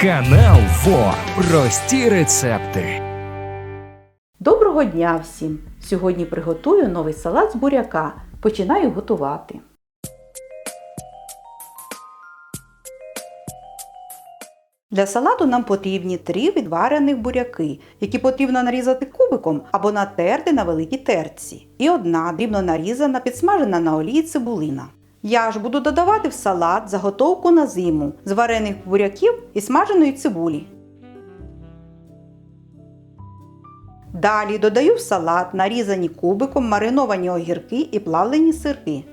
Канал ФО. Прості рецепти. Доброго дня всім! Сьогодні приготую новий салат з буряка. Починаю готувати. Для салату нам потрібні три відварених буряки, які потрібно нарізати кубиком або натерти на великій терці. І одна дрібно нарізана, підсмажена на олії цибулина. Я ж буду додавати в салат заготовку на зиму з варених буряків і смаженої цибулі. Далі додаю в салат нарізані кубиком мариновані огірки і плавлені сирки.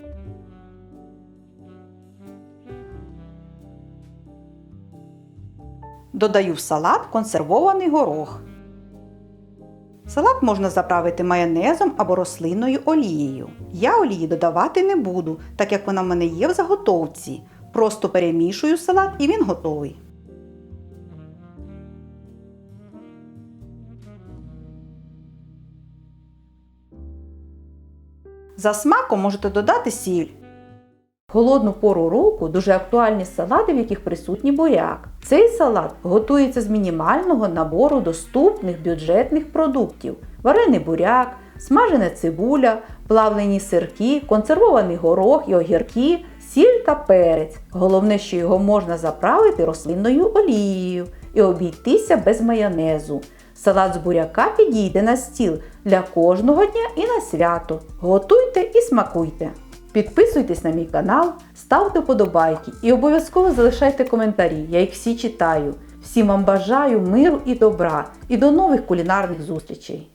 Додаю в салат консервований горох. Салат можна заправити майонезом або рослинною олією. Я олії додавати не буду, так як вона в мене є в заготовці. Просто перемішую салат і він готовий. За смаком можете додати сіль. Холодну пору року дуже актуальні салати, в яких присутній буряк. Цей салат готується з мінімального набору доступних бюджетних продуктів: варений буряк, смажена цибуля, плавлені сирки, консервований горох і огірки, сіль та перець. Головне, що його можна заправити рослинною олією і обійтися без майонезу. Салат з буряка підійде на стіл для кожного дня і на свято. Готуйте і смакуйте! Підписуйтесь на мій канал, ставте подобайки і обов'язково залишайте коментарі, я їх всі читаю. Всім вам бажаю миру і добра і до нових кулінарних зустрічей!